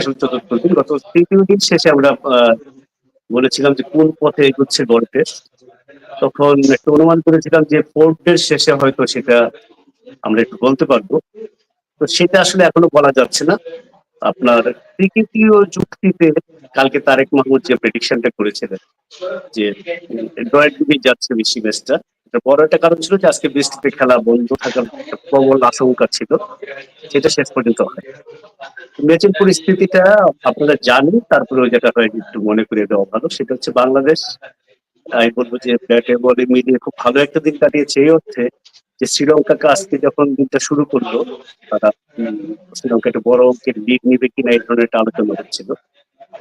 আসলে চতুর্থ গত তৃতীয় দিন শেষে আমরা বলেছিলাম যে কোন পথে এগোচ্ছে বড় তখন একটু অনুমান করেছিলাম যে ফোর্থ ডে শেষে হয়তো সেটা আমরা একটু বলতে পারব। তো সেটা আসলে এখনও বলা যাচ্ছে না। আপনার ক্রিকেটীয় যুক্তিতে কালকে তারেক মাহমুদ যে প্রেডিকশনটা করেছিলেন, যে ড্রয়ের দিকে যাচ্ছে বেশি ম্যাচটা, এটা বড় একটা কারণ ছিল যে আজকে বৃষ্টিতে খেলা বন্ধ থাকার প্রবল আশঙ্কা ছিল, সেটা শেষ পর্যন্ত হয়। ম্যাচের পরিস্থিতিটা আপনারা জানেন, তারপরে ওই যেটা হয় একটু মনে করে দেওয়া ভালো। সেটা হচ্ছে বাংলাদেশ। আমি বলব যে ব্যাটে বলে মিলিয়ে খুব ভালো একটা দিন কাটিয়েছে। এই অর্থে যে শ্রীলঙ্কাকে আজকে যখন দিনটা শুরু করল, তারা শ্রীলঙ্কা একটা বড় অঙ্কের লিড নিবে কিনা এই ধরনের একটা আলোচনা হচ্ছিল।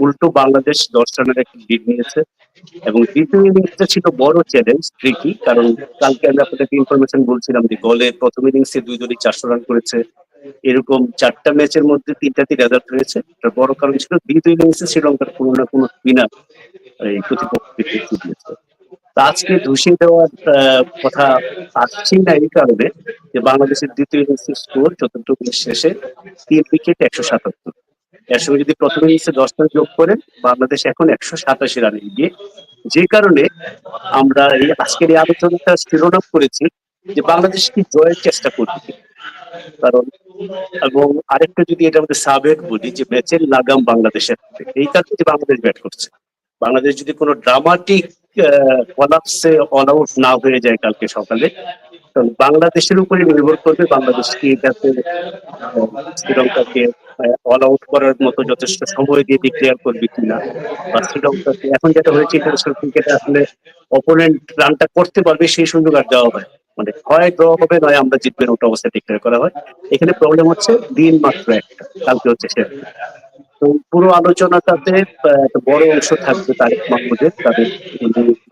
উল্টো বাংলাদেশ দশ রানের একটা লিড নিয়েছে এবং দ্বিতীয় ইনিংসটা ছিল বড় চ্যালেঞ্জ ট্রিকি কারণ কালকে আমি আপনাদেরকে ইনফরমেশন বলছিলাম যে গলে প্রথম ইনিংসে দুই দলই চারশো রান করেছে। এরকম চারটা ম্যাচের মধ্যে তিনটাতে রেজাল্ট হয়েছে এটার বড় কারণ ছিল দ্বিতীয় ইনিংসে শ্রীলঙ্কার কোনো না কোনো স্পিনার এই প্রতিপক্ষকে আজকে ধসিয়ে দেওয়ার কথা আসছেই না এই কারণে যে বাংলাদেশের দ্বিতীয় ইনিংসের স্কোর চতুর্থ দিনের শেষে তিন উইকেট একশো সাতাত্তর। এর সঙ্গে যদি প্রথম ইনিংসে দশ রান যোগ করে বাংলাদেশ এখন একশো সাতাশি রানে এগিয়ে। যে কারণে আমরা এই আজকের এই আলোচনাটা শিরোনাম করেছি যে বাংলাদেশ কি জয়ের চেষ্টা করবে। কারণ, এবং আরেকটা যদি এটা আমাদের সাবেক বলি যে ম্যাচের লাগাম বাংলাদেশের। এই কারণে বাংলাদেশ ব্যাট করছে বাংলাদেশ যদি কোনো ড্রামাটিক কলাপসে অল আউট না হয়ে যায় কালকে সকালে বাংলাদেশের উপরে নির্ভর করবে বাংলাদেশ কি আহ, শ্রীলঙ্কাকে অল আউট করার মতো যথেষ্ট সময় দিয়ে ডিক্লেয়ার করবে কিনা বা শ্রীলঙ্কাকে এখন যেটা হয়েছে ইন্টারন্যাশনাল ক্রিকেটে আসলে অপোনেন্ট রানটা করতে পারবে সেই সুযোগ আর দেওয়া হয় মানে হয় ড্র হবে নয় আমরা জিতবেন ওটা অবস্থায় ডিক্লেয়ার করা হয় এখানে প্রবলেম হচ্ছে দিন মাত্র একটা কালকে হচ্ছে দিন। পুরো আলোচনাটাতে একটা বড় অংশ থাকবে তারেক মাহমুদের, তাদের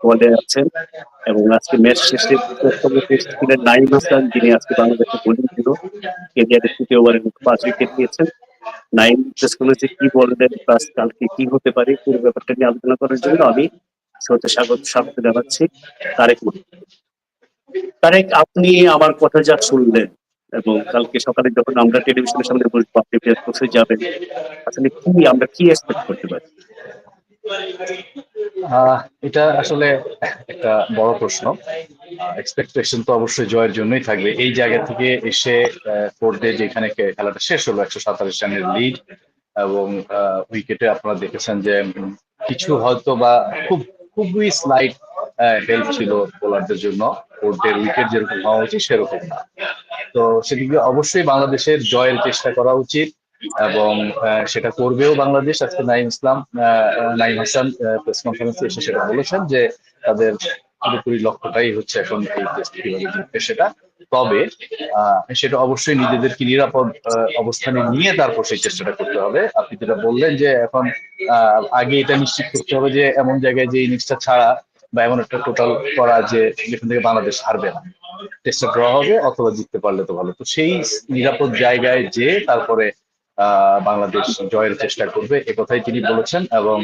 বলে আছেন, এবং আজকে ম্যাচ শেষে ছিলেন নাইম হাসান, যিনি আজকে বাংলাদেশে বোলিং ছিল কেরিয়ারের তৃতীয় ওভারে পাঁচ উইকেট নিয়েছেন। নাইম করেছে কি বললেন প্লাস কালকে কি হতে পারে, পুরো ব্যাপারটা নিয়ে আলোচনা করার জন্য আমি শ্রোতা স্বাগত স্বাগত জানাচ্ছি তারেক মাহমুদ তারেক, আপনি আমার কথা যা শুনলেন এবং কালকে সকালে যখন আমরা টেলিভিশনের সামনে বলব আপনি প্রেস করতে যাবেন, আসলে কি আমরা কি এক্সপেক্ট করতে পারি? এটা আসলে একটা বড় প্রশ্ন। এক্সপেকটেশন তো অবশ্যই জয়ের জন্যই থাকবে। এই জায়গা থেকে এসে ফোর্থ ডে যেখানে খেলাটা শেষ হলো, একশো সাতাশ রানের লিড এবং উইকেটে আপনারা দেখেছেন যে কিছু হয়তো বা খুব, খুবই স্লাইড হেল্প ছিল বোলারদের জন্য। ডে উইকেট যেরকম হওয়া উচিত, সেরকম না। তো সেদিকে অবশ্যই বাংলাদেশের জয়ের চেষ্টা করা উচিত এবং সেটা করবেও বাংলাদেশ। আজকে নাইম ইসলাম নাইম হাসান প্রেস কনফারেন্সে এসে সেটা বলেছেন যে তাদের পুরোপুরি লক্ষ্যটাই হচ্ছে এখন এই টেস্ট সেটা। তবে সেটা অবশ্যই নিজেদেরকে নিরাপদ অবস্থানে নিয়ে তারপর সেই চেষ্টাটা করতে হবে। আপনি যেটা বললেন যে এখন আগে এটা নিশ্চিত করতে হবে যে এমন জায়গায় যে ইনিংসটা ছাড়া বা এমন একটা টোটাল করা যে যেখান থেকে বাংলাদেশ হারবে না। টেস্টটা ড্র হবে অথবা জিততে পারলে তো ভালো। তো সেই নিরাপদ জায়গায় যে তারপরে বাংলাদেশ জয়ের চেষ্টা করবে, এ কথাই তিনি বলেছেন এবং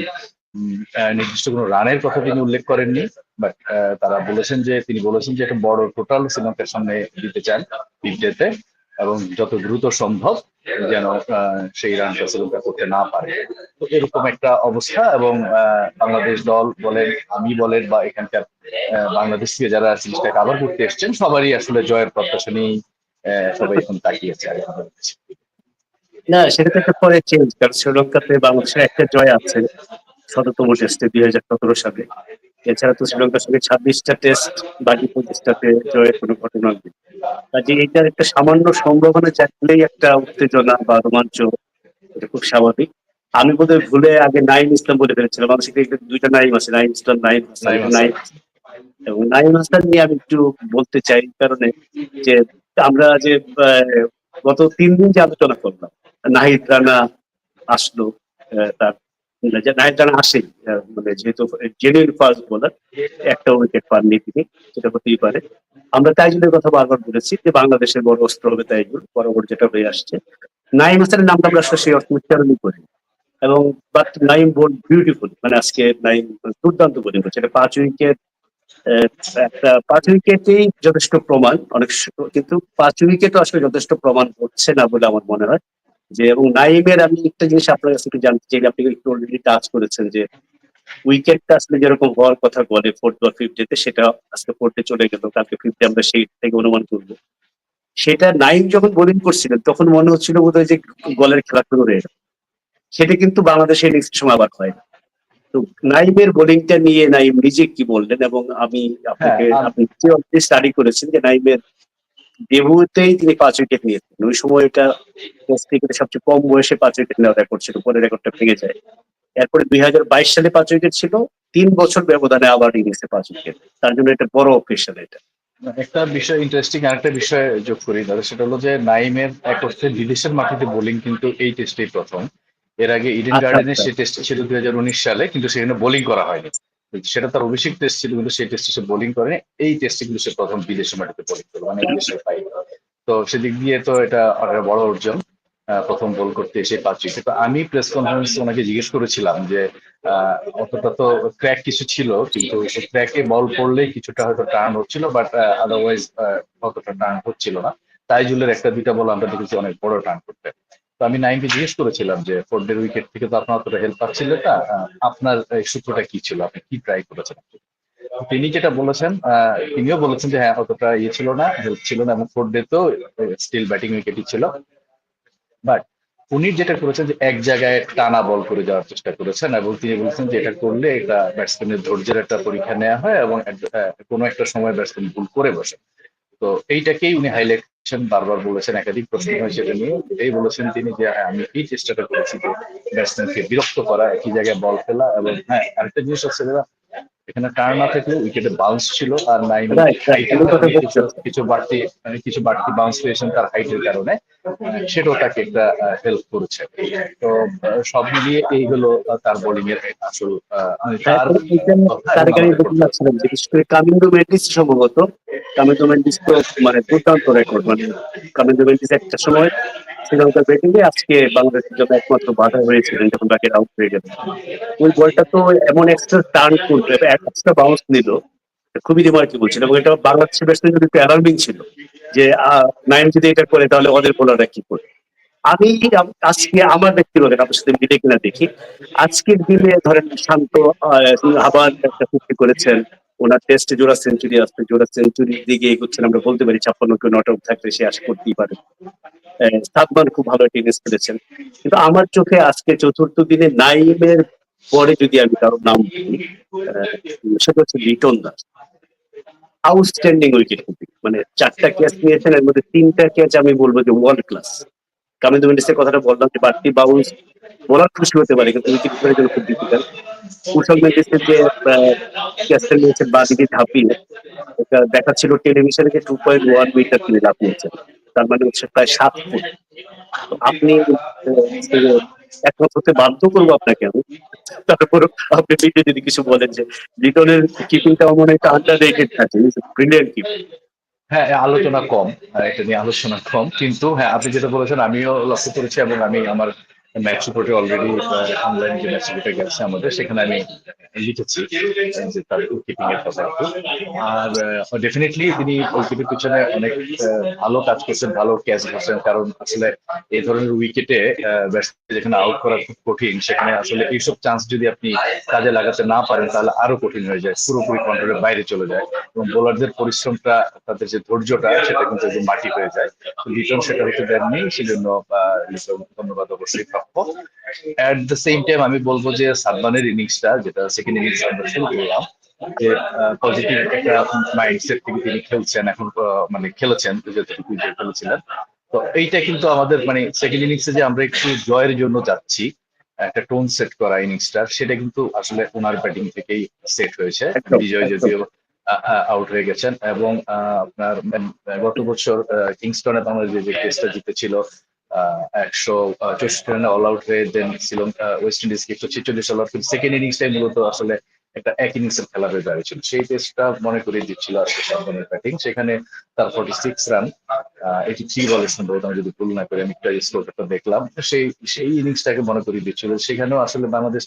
নির্দিষ্ট কোনো রানের কথা তিনি উল্লেখ করেননি বাট তারা বলেছেন যে, তিনি বলেছেন যে একটা বড় টোটাল শ্রীলঙ্কার সামনে দিতে চান ফিফডেতে এবং যত দ্রুত সম্ভব যেন সেই রানটা শ্রীলঙ্কা করতে না পারে। তো এরকম একটা অবস্থা এবং বাংলাদেশ দল বলেন আমি বলেন বা এখানকার বাংলাদেশ থেকে যারা সিরিজটা কাভার করতে এসছেন সবারই আসলে জয়ের প্রত্যাশা আহ, সবাই এখন তাকিয়েছে না সেটা একটা পরে চেঞ্জ কারণ শ্রীলঙ্কাতে বাংলাদেশের একটা জয় আছে শততম টেস্টে দুই হাজার সতেরো সালে। এছাড়া তো শ্রীলঙ্কার সঙ্গে ছাব্বিশটা টেস্ট বাকি পঁচিশটাতে জয়ের কোনো ঘটনা নেই। কাজে এটার একটা সামান্য সম্ভাবনা চাইলেই একটা উত্তেজনা বা রোমাঞ্চ এটা খুব স্বাভাবিক। আমি বোধহয় ভুলে আগে নাইম ইসলাম বলে ফেলেছিলাম। বাংলাদেশে ক্রিকেটে দুইটা নাইম আছে নাইম ইসলাম নাইম হাসান। এবং নাইম হাসান নিয়ে আমি একটু বলতে চাই কারণে যে আমরা যে গত তিন দিন যে আলোচনা করলাম নাহিদ রানা আসলো আহ, তার নাহিদ রানা আসেই মানে যেহেতু জেনুইন ফার্স্ট বোলার একটা উইকেট পাননি তিনি, সেটা হতেই পারে। আমরা তাইজুলের কথা বারবার বলেছি যে বাংলাদেশের বড় অস্ত্র হবে তাইজুল বরাবর যেটা হয়ে আসছে। নাইম হাসানের নামটা আমরা সেই অর্থ উচ্চারণই করি এবং বাট নাইম বোল্ড বিউটিফুল মানে আজকে নাইম দুর্দান্ত বোলিং করছে। এটা পাঁচ উইকেট একটা পাঁচ উইকেটেই যথেষ্ট প্রমাণ। অনেক কিন্তু পাঁচ উইকেটও আসলে যথেষ্ট প্রমাণ হচ্ছে না বলে আমার মনে হয়। যে এবং নাইমের আমি একটা জিনিস আপনার কাছে একটু জানতে চাই আপনি একটু অলরেডি টাচ করেছেন যে উইকেটটা আসলে যেরকম হওয়ার কথা বলে ফোর্থ বা ফিফটিতে সেটা আজকে ফোর্থে চলে গেল কালকে ফিফটি আমরা সেই থেকে অনুমান করব। সেটা নাইম যখন বোলিং করছিলেন তখন মনে হচ্ছিল বোধহয় যে বলের খেলা শুরু হয়ে সেটা কিন্তু বাংলাদেশে নেক্সট সময় আবার হয় না। তো নাইমের বোলিংটা নিয়ে নাইম নিজে কি বললেন? এবং আমি আপনাকে হ্যাঁ, আম- আপনি স্টাডি করেছেন যে নাইমের ডেবুতেই তিনি পাঁচ উইকেট নিয়েছেন ওই সময় এটা টেস্ট ক্রিকেটে সবচেয়ে কম বয়সে পাঁচ উইকেট নেওয়ার রেকর্ড ছিল পরে রেকর্ডটা ভেঙে যায়। এরপরে দুই হাজার বাইশ সালে পাঁচ উইকেট ছিল তিন বছর ব্যবধানে আবার ইনিংসে পাঁচ উইকেট। তার জন্য এটা বড় অফিসিয়াল এটা। একটা বিষয় ইন্টারেস্টিং আরেকটা বিষয় যোগ করি দাদা সেটা হলো যে নাইমের এক অর্থে বিদেশের মাটিতে বোলিং কিন্তু এই টেস্টেই প্রথম। এর আগে ইডেন গার্ডেনের। সেই টেস্ট ছিল দুই হাজার উনিশ সালে কিন্তু সেখানে বোলিং করা হয়নি। সেটা তার অভিষেক টেস্ট ছিল কিন্তু সেই টেস্টে সে বোলিং করে। এই টেস্টে কিন্তু সে প্রথম বিদেশের মাটিতে বোলিং করল মানে বিদেশের পাই তো সেদিক দিয়ে তো এটা অনেক বড় অর্জন প্রথম বল করতে এসে পাঁচ উইকেট তো আমি প্রেস কনফারেন্স ওনাকে জিজ্ঞেস করেছিলাম যে আহ, অতটা তো ক্র্যাক কিছু ছিল কিন্তু ক্র্যাকে বল পড়লে কিছুটা হয়তো টার্ন হচ্ছিল বাট আদারওয়াইজ অতটা টার্ন হচ্ছিল না। তাইজুলের একটা দুইটা বল আমরা দেখেছি অনেক বড় টার্ন করতে। তো আমি নাইনকে জিজ্ঞেস করেছিলাম যে ফোর ফোর্ডের উইকেট থেকে তো আপনার অতটা হেল্প পাচ্ছিলেন না। আপনার সূত্রটা কি ছিল? আপনি কি ট্রাই করেছেন? তিনি যেটা বলেছেন তিনিও বলেছেন যে হ্যাঁ অতটা ইয়ে ছিল না হেল্প ছিল না এবং ফোর ডে তো স্টিল ব্যাটিং উইকেটই ছিল। বাট উনি যেটা করেছেন যে, এক জায়গায় টানা বল করে যাওয়ার চেষ্টা করেছেন এবং তিনি বলেছেন যে, এটা করলে এটা ব্যাটসম্যানের ধৈর্যের একটা পরীক্ষা নেওয়া হয় এবং কোনো একটা সময় ব্যাটসম্যান ভুল করে বসে। তো এইটাকেই উনি হাইলাইট করেছেন বারবার বলেছেন একাধিক প্রশ্ন হয়েছে এটা নিয়ে। এটাই বলেছেন তিনি যে হ্যাঁ, আমি এই চেষ্টাটা করেছি যে ব্যাটসম্যানকে বিরক্ত করা একই জায়গায় বল ফেলা এবং হ্যাঁ আরেকটা জিনিস হচ্ছে এখানে টার্ন না থাকলেও উইকেটে বাউন্স ছিল আর নাইম কারণে বলতে কিছু বাড়তি মানে কিছু বাড়তি বাউন্স পেয়েছেন তার হাইটের কারণে সেটাও তাকে একটা হেল্প করেছে। তো সব মিলিয়ে তার বোলিং এর আসল মানে বিশেষ করে কামিন্দু মেন্ডিস সম্ভবত। কামিন্দু মেন্ডিস তো মানে দুর্দান্ত রেকর্ড মানে কামিন্দু মেন্ডিস একটা সময় শ্রীলঙ্কার ব্যাটিং এ আজকে বাংলাদেশের জন্য একমাত্র বাধা হয়েছিলেন যখন তাকে আউট হয়ে গেল। ওই বলটা তো এমন এক্সট্রা টার্ন করল এক্সট্রা বাউন্স নিল। খুবই রিমার্কেবল ছিল এবং এটা বাংলাদেশের ব্যাটসম্যান যদি একটু অ্যালার্মিং ছিল যে নাইন যদি এটা করে তাহলে ওদের বোলাররা কি করবে? আমি আজকে আমার ব্যক্তিগত আপনার সাথে মিলে কিনা দেখি। আজকের দিনে ধরেন শান্ত আবার একটা চুক্তি করেছেন। ওনার টেস্টে জোড়া সেঞ্চুরি আসছে জোড়া সেঞ্চুরির দিকে এগোচ্ছেন, আমরা বলতে পারি ছাপ্পান্ন কেউ নট আউট থাকলে সে আশা করতেই পারে। সাদমান খুব ভালো একটা ইনিংস খেলেছেন। কিন্তু আমার চোখে আজকে চতুর্থ দিনে নাইমের পরে যদি আমি কারোর নাম সেটা হচ্ছে লিটন দাস। আউটস্ট্যান্ডিং উইকেট মানে চারটা ক্যাচ নিয়েছেন, এর মধ্যে তিনটা ক্যাচ আমি বলব যে ওয়ার্ল্ড ক্লাস কামিন্দু মেন্ডিসের কথাটা বললাম যে বাড়তি বাউন্স বলার খুশি হতে পারে, কিন্তু উইকেট কিপারের জন্য খুব ডিফিকাল্ট কুশল মেন্ডিসের যে ক্যাচটা নিয়েছেন, বা দিকে ঝাঁপিয়ে, এটা দেখাচ্ছিল টেলিভিশনে যে টু পয়েন্ট ওয়ান মিটার তিনি লাফিয়েছেন তার মানে হচ্ছে প্রায় সাত ফুট। আপনি একমত হতে বাধ্য করব আপনাকে আমি। তারপর আপনি পিঠে যদি কিছু বলেন যে লিটনের কিপিংটা মনে হয় আন্ডার রেটেড থাকে ব্রিলিয়ান্ট কিপিং হ্যাঁ আলোচনা কম এটা নিয়ে আলোচনা কম। কিন্তু হ্যাঁ আপনি যেটা বলেছেন, আমিও লক্ষ্য করেছি এবং আমি আমার অলরেডি অনলাইন যে ম্যাচ রিপোর্টে গেছে আমাদের, সেখানে আমি লিখেছি, যে তার উইকিপিং এর কথা। আর ডেফিনেটলি তিনি উইকেটের পিছনে অনেক ভালো কাজ করছেন, ভালো ক্যাচ কারণ আসলে এই ধরনের উইকেটে যেখানে আউট করা খুব কঠিন, সেখানে আসলে এইসব চান্স যদি আপনি কাজে লাগাতে না পারেন, তাহলে আরও কঠিন হয়ে যায়, পুরোপুরি কন্ট্রোলের বাইরে চলে যায়। এবং বোলারদের পরিশ্রমটা, তাদের যে ধৈর্যটা, সেটা কিন্তু মাটি হয়ে যায়। লিটন সেটা হতে দেননি, সেজন্য ধন্যবাদ অবশ্যই প্রাপ্য অ্যাট দ্য সেম টাইম আমি বলব যে সাদমানের ইনিংসটা যেটা সেকেন্ড ইনিংস আমরা শুরু করলাম যে পজিটিভ একটা মাইন্ডসেট থেকে তিনি খেলছেন এখন মানে খেলেছেন যতটুকু খেলেছিলেন তো এইটা কিন্তু আমাদের মানে সেকেন্ড ইনিংসে যে আমরা একটু জয়ের জন্য যাচ্ছি একটা টোন সেট করা ইনিংসটা সেটা কিন্তু আসলে ওনার ব্যাটিং থেকেই সেট হয়েছে বিজয়। যদিও আউট হয়ে গেছেন এবং আপনার গত বছর কিংস্টনে বাংলাদেশ যে টেস্টটা জিতেছিল একশো আহ, চৌষট্টি রানে অল আউট হয়ে দেন শ্রীলঙ্কা ওয়েস্ট ইন্ডিজকে একশো ছেচল্লিশ অল আউট সেকেন্ড ইনিংসটাই মূলত আসলে একটা এক ইনিংসের খেলা হয়ে দাঁড়িয়েছিল। সেই টেস্টটা মনে করে দিচ্ছিল আজকে সাধারণের ব্যাটিং সেখানে তার forty six run eighty three বলে সম্ভবত আমি যদি ভুল না করি আমি একটা স্কোরটা দেখলাম। সেই সেই ইনিংসটাকে মনে করিয়ে দিচ্ছিল। সেখানেও আসলে বাংলাদেশ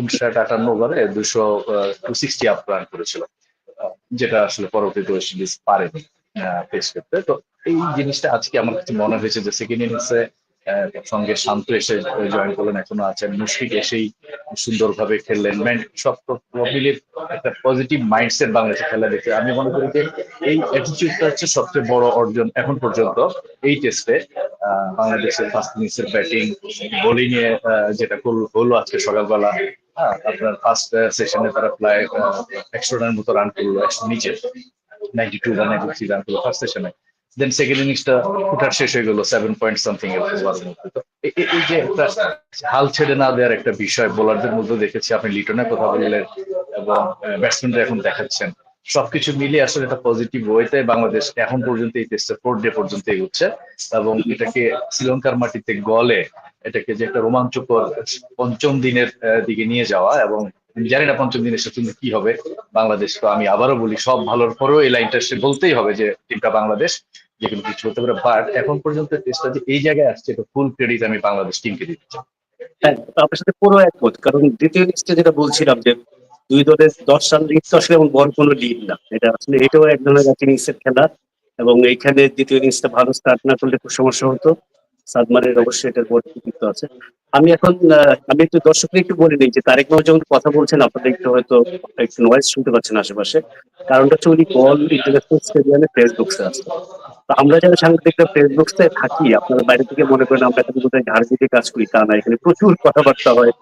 উনষাট আটান্ন ওভারে দুশো টু সিক্সটি আপ রান করেছিল যেটা আসলে পরবর্তীতে ওয়েস্ট ইন্ডিজ পারেনি। ফেস করতে। তো এই জিনিসটা আজকে আমার কাছে মনে হয়েছে যে সেকেন্ড ইনিংসে সঙ্গে শান্ত এসে জয়েন করলেন এখনও আছেন। মুশফিক এসেই সুন্দরভাবে খেললেন। সব মিলিয়ে একটা পজিটিভ মাইন্ডসেট বাংলাদেশে খেলা দেখে আমি মনে করি যে এই অ্যাটিটিউডটা হচ্ছে সবচেয়ে বড় অর্জন এখন পর্যন্ত এই টেস্টে বাংলাদেশের ফার্স্ট ইনিংসের ব্যাটিং বোলিং এ যেটা হল- হলো আজকে সকালবেলা। হ্যাঁ, আপনার ফার্স্ট সেশনে তারা প্রায় একশো রানের মতো রান করল একশো নিচে। Ninety two run ninety three run then second ইনিংসটা ফুটার শেষ হয়ে গেল সেভেন পয়েন্ট সামথিং ওভারের মধ্যে। তো এ- এ- এই যে একটা হাল ছেড়ে না দেওয়ার একটা বিষয়, বোলারদের মধ্যে দেখেছি, আপনি লিটনের কথা বললেন এবং ব্যাটসম্যানরা এখন দেখাচ্ছেন। সবকিছু মিলিয়ে আসলে একটা পজিটিভ ওয়েতে বাংলাদেশ এখন পর্যন্ত এই টেস্টে ফোর্থ ডে পর্যন্ত এগোচ্ছে এবং এটাকে শ্রীলঙ্কার মাটিতে গলে এটাকে যে একটা রোমাঞ্চকর পঞ্চম দিনের দিকে নিয়ে যাওয়া এবং জানি না পঞ্চম দিনের শেষে কি হবে বাংলাদেশ, তো আমি আবারও বলি, সব ভালোর পরেও এই লাইনটা সে বলতেই হবে যে টিমটা বাংলাদেশ, যে কিছু হতে পারে। বাট এখন পর্যন্ত টেস্টটা যে এই জায়গায় আসছে, এটা ফুল ক্রেডিট আমি বাংলাদেশ টিমকে দিতে চাই। হ্যাঁ আপনার সাথে পুরো একমত, কারণ দ্বিতীয় ইনিংসটা যেটা বলছিলাম যে দুই দলের দশ রান লিড তো আসলে এমন বড় কোনো লিড না। এটা আসলে, এটাও এক ধরনের এক ইনিংসের খেলা, এবং এইখানে দ্বিতীয় ইনিংসটা ভালো স্টার্ট না করলে খুব সমস্যা হতো। সাদমানের অবশ্যই এটার কৃতিত্ব আছে। আমি এখন আমি একটু দর্শকদের একটু বলে নিই যে তারেক মাহমুদ যখন কথা বলছেন আপনারা একটু হয়তো একটু নয়েজ শুনতে পাচ্ছেন আশেপাশে। কারণটা হচ্ছে উনি বল ইন্টারন্যাশনাল স্টেডিয়ামে ফেসবুকসে আছে। তো আমরা যারা সাংবাদিকরা ফেসবুকসে থাকি, আপনারা বাইরে থেকে মনে করেন আমরা এখানে বোধহয় ঝাড় দিতে কাজ করি, তা না। এখানে প্রচুর কথাবার্তা হয়।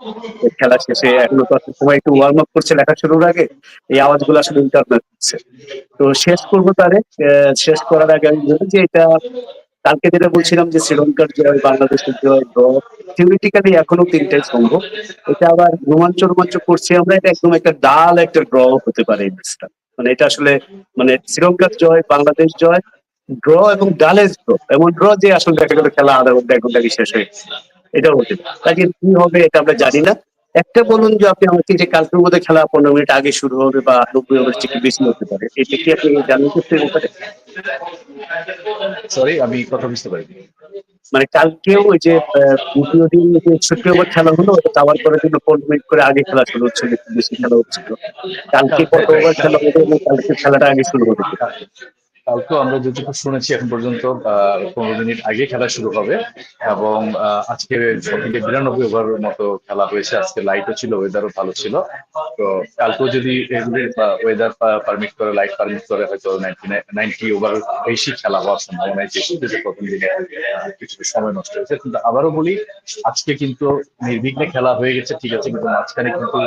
খেলা শেষে এখনও তো সময় একটু ওয়ার্ম আপ করছে লেখা শুরুর আগে। এই আওয়াজগুলো আসলে ইন্টারনেট হচ্ছে। তো শেষ করব তারে শেষ করার আগে আমি বলি যে এটা কালকে যেটা বলছিলাম যে শ্রীলঙ্কার জয় বাংলাদেশের জয় ড্র থিওরিটিক্যালি এখনও তিনটাই সম্ভব এটা আবার রোমাঞ্চ রোমাঞ্চ করছি আমরা, এটা একদম একটা ডাল একটা ড্র হতে পারে এই ম্যাচটা মানে এটা আসলে মানে শ্রীলঙ্কার জয়, বাংলাদেশ জয় ড্র এবং ডালের ড্র এমন ড্র যে আসলে দেখা গেল খেলা আধা ঘণ্টা, এক ঘণ্টা শেষ হয়ে এটাও হতে পারে। কি হবে এটা আমরা জানি না। একটা বলুন যে আপনি আমাকে যে কালকের মধ্যে খেলা পনেরো মিনিট আগে শুরু হবে বা নব্বই ওভার থেকে বেশি হতে পারে, এটা কি আপনি জানেন? সরি আমি কথা বুঝতে পারিনি। মানে কালকেও ওই যে দ্বিতীয় দিন যে ছোট্ট ওভার খেলা হলো, ওটা যাওয়ার পরে জন্য পনেরো মিনিট করে আগে খেলা শুরু হচ্ছে বেশি খেলা হচ্ছিল। কালকে কত ওভার খেলা হবে কালকে খেলাটা আগে শুরু হবে কালকে আমরা যেটুকু শুনেছি এখন পর্যন্ত পনেরো মিনিট আগে খেলা শুরু হবে এবং আজকে সবথেকে বিরানব্বই ওভারের মতো খেলা হয়েছে। আজকে লাইটও ছিল ওয়েদারও ভালো ছিল। তো কালকেও যদি ওয়েদার পারমিট করে লাইট পারমিট করে হয়তো নাইনটি ওভার বেশি খেলা হওয়ার সম্ভাবনা বেশি প্রথম দিনে কিছু সময় নষ্ট হয়েছে। কিন্তু আবারও বলি, আজকে কিন্তু নির্বিঘ্নে খেলা হয়ে গেছে, ঠিক আছে, কিন্তু মাঝখানে কিন্তু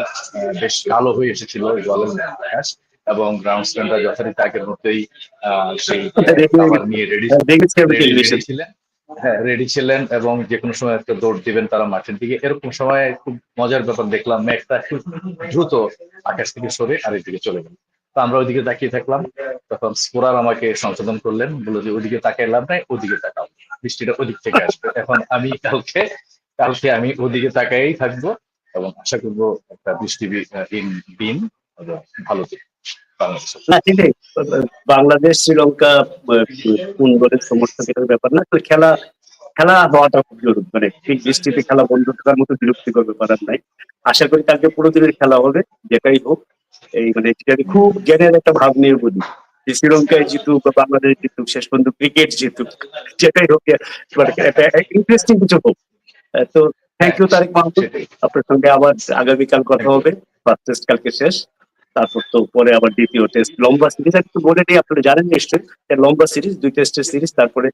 বেশ কালো হয়ে এসেছিল জলের আকাশ এবং গ্রাউন্ড স্ট্যান্ডটা যথারীতি আগের মতোই সেই নিয়ে রেডি টেলিভিশন ছিলেন। হ্যাঁ রেডি ছিলেন এবং যে কোনো সময় একটা দৌড় দিবেন তারা মাঠের দিকে। এরকম সময় খুব মজার ব্যাপার দেখলাম মেঘটা একটু দ্রুত আকাশ থেকে সরে আরেক দিকে চলে গেল। তো আমরা ওইদিকে তাকিয়ে থাকলাম। তখন স্কোরার আমাকে সংশোধন করলেন বলল যে ওইদিকে তাকিয়ে লাভ নাই ওদিকে তাকাও। বৃষ্টিটা ওদিক থেকে আসবে। এখন আমি কালকে কালকে আমি ওদিকে তাকাই থাকব এবং আশা করব একটা বৃষ্টি ইন দিন ভালো দিন বাংলাদেশ। শ্রীলঙ্কা কোন দলের সমর্থক এটার ব্যাপার না তো খেলা খেলা হওয়াটা খুব জরুরি। মানে ঠিক বৃষ্টিতে খেলা বন্ধ থাকার মতো বিরক্তিকর ব্যাপার আর নাই। আশা করি কালকে পুরো দিনের খেলা হবে যেটাই হোক। এই মানে এটা আমি খুব জ্ঞানের একটা ভাব নিয়ে বলি। যে শ্রীলঙ্কায় জিতুক বা বাংলাদেশ জিতুক শেষ পর্যন্ত ক্রিকেট জিতুক যেটাই হোক একটা ইন্টারেস্টিং কিছু হোক। তো থ্যাংক ইউ তারেক মাহমুদ। আপনার সঙ্গে আবার আগামীকাল কথা হবে। ফার্স্ট টেস্ট কালকে শেষ। তারপর তো পরে আবার দ্বিতীয় টেস্ট লম্বা সিরিজ একটু বলে নিই আপনারা জানেন নিশ্চয়ই এটা লম্বা সিরিজ দুই টেস্টের সিরিজ তারপরে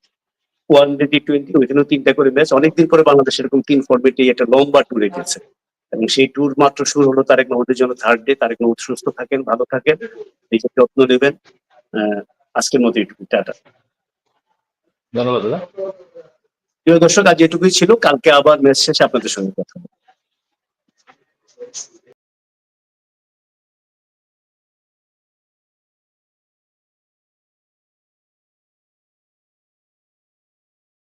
ওয়ান ডে টি টোয়েন্টি ওইখানেও তিনটা করে ম্যাচ অনেকদিন পরে বাংলাদেশ এরকম তিন ফর্মেটে একটা লম্বা ট্যুরে গেছে। এবং সেই ট্যুর মাত্র শুরু হলো তারেক মাহমুদের জন্য থার্ড ডে তারেক মাহমুদ সুস্থ থাকেন ভালো থাকেন নিজের যত্ন নেবেন আজকের মতো এইটুকু টাটা। ধন্যবাদ দাদা। প্রিয় দর্শক আজ এটুকুই ছিল কালকে আবার ম্যাচ শেষে আপনাদের সঙ্গে কথা হবে।